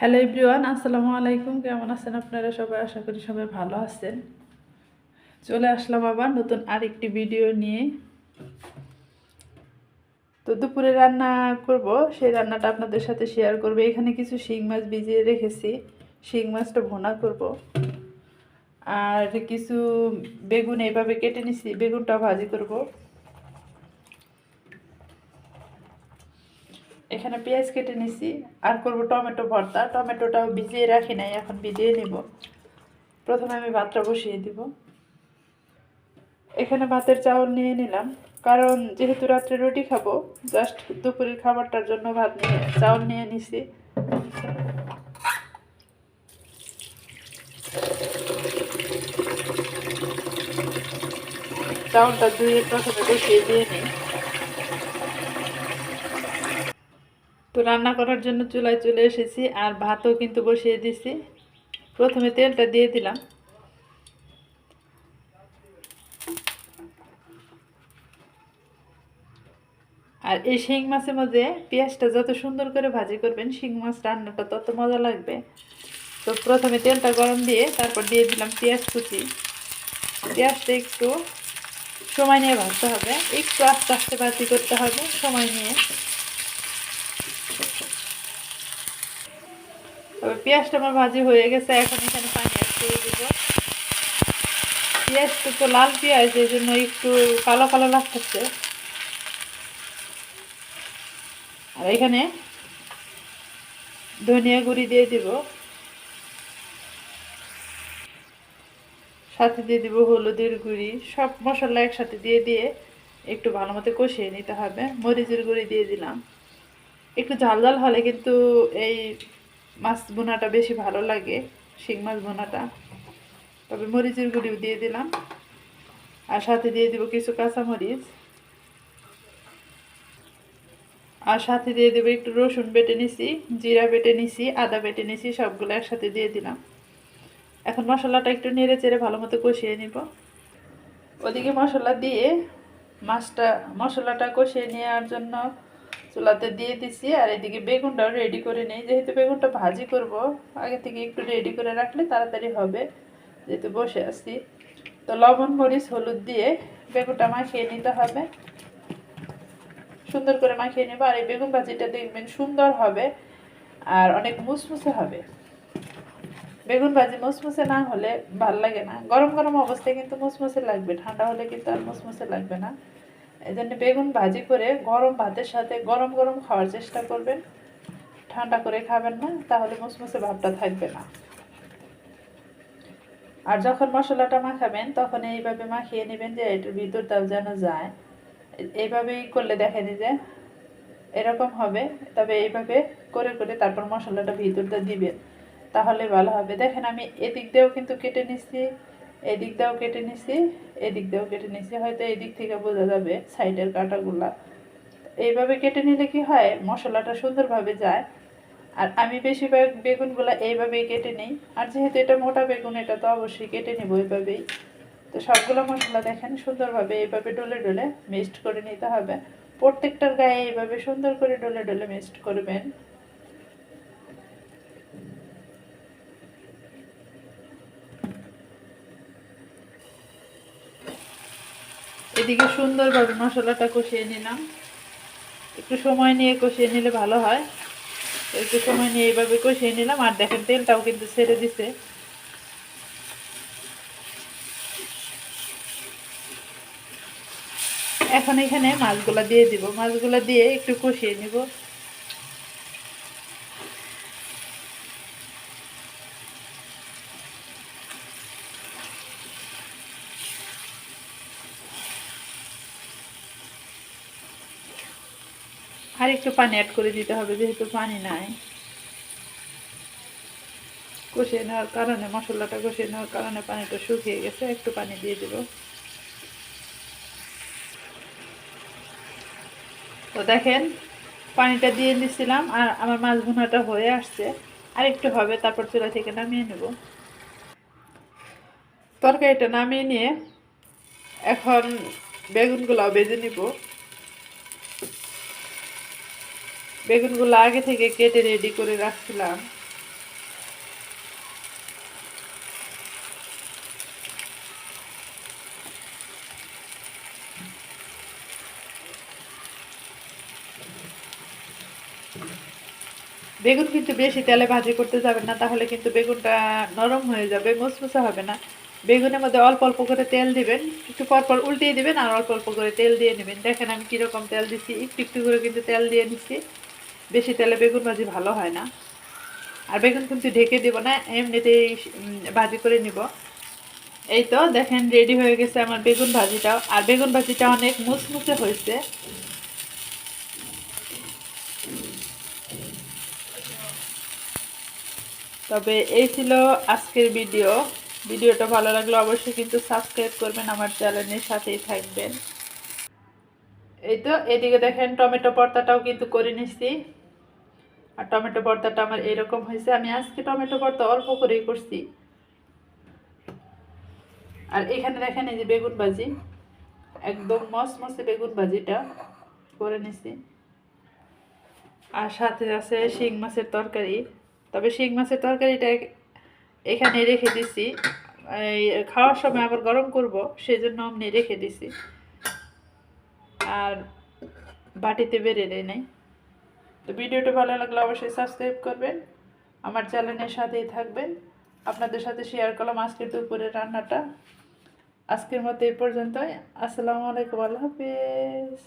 Hello everyone আসসালামু আলাইকুম। কেমন আছেন আপনারা? সবাই আশা করি সবাই ভালো আছেন। চলে আসলাম আবার নতুন আরেকটি ভিডিও নিয়ে। তো দুপুরে রান্না করব। সেই রান্নাটা আপনাদের সাথে শেয়ার করব। এখানে কিছু শিং মাছ ভিজিয়ে রেখেছি। শিং মাছটা ভোনা করব। আর কিছু বেগুন এইভাবে কেটে নিছি। বেগুনটা ভাজি করব। এখানে পেঁয়াজ কেটে নিছি, আর করব টমেটো ভর্তা। টমেটোটাও ভিজিয়ে রাখি নাই, এখন ভিজিয়ে নিব। প্রথমে আমি ভাতটা বসিয়ে দিব। এখানে ভাতের চাউল নিয়ে নিলাম, কারণ যেহেতু রাত্রে রুটি খাব, জাস্ট দুপুরের খাবারটার জন্য ভাত নিয়ে, চাউল নিয়ে নিছি। চাউলটা ধুয়ে প্রথমে বসিয়ে দিয়ে নিই। তো রান্না করার জন্য চুলায় চলে এসেছি আর ভাতও কিন্তু বসিয়ে দিছি। প্রথমে তেলটা দিয়ে দিলাম। আর এই শিং মাছের মধ্যে পেঁয়াজটা যত সুন্দর করে ভাজি করবেন, শিং মাছ রান্নাটা তত মজা লাগবে। তো প্রথমে তেলটা গরম দিয়ে তারপর দিয়ে দিলাম পেঁয়াজ কুচি। পেঁয়াজটা একটু সময় নিয়ে ভাজতে হবে। একটু আস্তে আস্তে ভাজি করতে হবে, সময় নিয়ে। তবে পেঁয়াজটা আমার ভাজি হয়ে গেছে, এখন এখানে পানি অ্যাড করে দেবো। পেঁয়াজটা তো লাল পেঁয়াজ, এই জন্য একটু কালো কালো লাগতেছে। আর এখানে ধনিয়া গুঁড়ি দিয়ে দিব। সাথে দিয়ে দিব হলুদের গুঁড়ি, সব মশলা একসাথে দিয়ে দিয়ে একটু ভালো মতো কষিয়ে নিতে হবে। মরিচের গুঁড়ি দিয়ে দিলাম। একটু ঝাল ঝাল হলে কিন্তু এই মাছ বোনাটা বেশি ভালো লাগে, শিং মাছ বোনাটা তবে মরিচের গুঁড়িও দিয়ে দিলাম। আর সাথে দিয়ে দিব কিছু কাঁচামরিচ। আর সাথে দিয়ে দেবো একটু রসুন বেটে নিছি, জিরা বেটে নিছি, আদা বেটে নিছি, সবগুলো একসাথে দিয়ে দিলাম। এখন মশলাটা একটু নেড়ে চেড়ে ভালো মতো কষিয়ে নিব। ওদিকে মশলা দিয়ে মাছটা, মশলাটা কষিয়ে নেওয়ার জন্য চুলাতে দিয়ে দিছি, আর এদিকে বেগুনটাও রেডি করে নিই। যেহেতু বেগুনটা ভাজি করব, আগে থেকে একটু রেডি করে রাখলে তাড়াতাড়ি হবে, যেহেতু বসে আছি। তো লবণ, মরিচ, হলুদ দিয়ে বেগুনটা মাখিয়ে নিতে হবে। সুন্দর করে মাখিয়ে নেব, আর এই বেগুন ভাজিটা দেখবেন সুন্দর হবে, আর অনেক মুসমুসে হবে। বেগুন ভাজি মুসমুসে না হলে ভালো লাগে না। গরম গরম অবস্থায় কিন্তু মুসমুসে লাগবে, ঠান্ডা হলে কিন্তু আর মুসমুসে লাগবে না। এই জন্য বেগুন ভাজি করে গরম ভাতের সাথে গরম গরম খাওয়ার চেষ্টা করবেন। ঠান্ডা করে খাবেন না, তাহলে মুসমুসে ভাবটা থাকবে না। আর যখন মশলাটা মাখাবেন, তখন এইভাবে মাখিয়ে নেবেন যে এটার ভিতরটাও যেন যায়। এইভাবেই করলে দেখেন যে এরকম হবে, তবে এইভাবে করে করে তারপর মশলাটা ভিতরটা দিবেন, তাহলে ভালো হবে। দেখেন আমি এদিক দিয়েও কিন্তু কেটে নিচ্ছি। এদিক দিয়েও কেটে নিছি, এদিক দিয়েও কেটে নিছি, হয়তো এদিক থেকে বোঝা যাবে সাইডের কাটাগুলা। এইভাবে কেটে নিলে কি হয়, মশলাটা সুন্দরভাবে যায়। আর আমি বেশিরভাগ বেগুনগুলো এইভাবেই কেটে নিই। আর যেহেতু এটা মোটা বেগুন, এটা তো অবশ্যই কেটে নেব এইভাবেই। তো সবগুলো মশলা দেখেন সুন্দরভাবে এইভাবে ডলে ডলে মিক্সড করে নিতে হবে। প্রত্যেকটার গায়ে এইভাবে সুন্দর করে ডলে ডলে মিক্সড করবেন। এদিকে সুন্দরভাবে মশলাটা কষিয়ে নিলাম। একটু সময় নিয়ে কষিয়ে নিলে ভালো হয়। একটু সময় নিয়ে এইভাবে কষিয়ে নিলাম। আর দেখেন, তেলটাও কিন্তু ছেড়ে দিছে। এখন এখানে মাছগুলা দিয়ে দিব। মাছগুলা দিয়ে একটু কষিয়ে নিব। আর একটু পানি অ্যাড করে দিতে হবে, যেহেতু পানি নাই। কষিয়ে নেওয়ার কারণে, মশলাটা কষিয়ে নেওয়ার কারণে পানিটা শুকিয়ে গেছে, একটু পানি দিয়ে দেব। তো দেখেন, পানিটা দিয়ে দিছিলাম আর আমার মাছ ভুনাটা হয়ে আসছে। আর একটু হবে, তারপর চুলা থেকে নামিয়ে নেব। তরকারিটা নামিয়ে নিয়ে এখন বেগুনগুলো বেজে নিব। বেগুনগুলো আগে থেকে কেটে রেডি করে রাখছিলাম। বেগুন কিন্তু বেশি তেলে ভাজি করতে যাবেন না, তাহলে কিন্তু বেগুনটা নরম হয়ে যাবে মুসমুসা হবে না। বেগুনের মধ্যে অল্প অল্প করে তেল দিবেন, একটু পরপর উল্টিয়ে দিবেন আর অল্প অল্প করে তেল দিয়ে নেবেন। দেখেন আমি কীরকম তেল দিচ্ছি, একটু একটু করে কিন্তু তেল দিয়ে নিচ্ছি। বেশি তেলে বেগুন ভাজি ভালো হয় না। আর বেগুন কিন্তু ঢেকে দিব না, এমনিতেই ভাজি করে নিব। এই তো দেখেন রেডি হয়ে গেছে আমার বেগুন ভাজিটাও। আর বেগুন ভাজিটা অনেক মুচমুচে হয়েছে। তবে এই ছিল আজকের ভিডিও। ভিডিওটা ভালো লাগলে অবশ্যই কিন্তু সাবস্ক্রাইব করবেন আমার চ্যানেলের সাথেই থাকবেন। এই তো এদিকে দেখেন টমেটো ভর্তাটাও কিন্তু করে নিচ্ছি। আর টমেটো ভর্তাটা আমার এরকম হয়েছে। আমি আজকে টমেটো ভর্তা অল্প করেই করছি। আর এখানে দেখেন এই যে বেগুন ভাজি। একদম মস মসে বেগুন ভাজিটা করে নিছি। আর সাথে আছে শিং মাছের তরকারি। তবে শিং মাছের তরকারিটা এখানে রেখে দিছি। এই খাওয়ার সময় আবার গরম করব, সেজন্য আমি রেখে দিছি। আর বাটিতে বেড়ে দেয় নাই। তো ভিডিওটা ভালো লাগলে অবশ্যই সাবস্ক্রাইব করবেন, আমার চ্যানেলের সাথেই থাকবেন, আপনাদের সাথে শেয়ার করলাম আজকের দুপুরের রান্নাটা। আজকের মতো এই পর্যন্তই, আসসালামু আলাইকুম, আল্লাহ হাফিজ।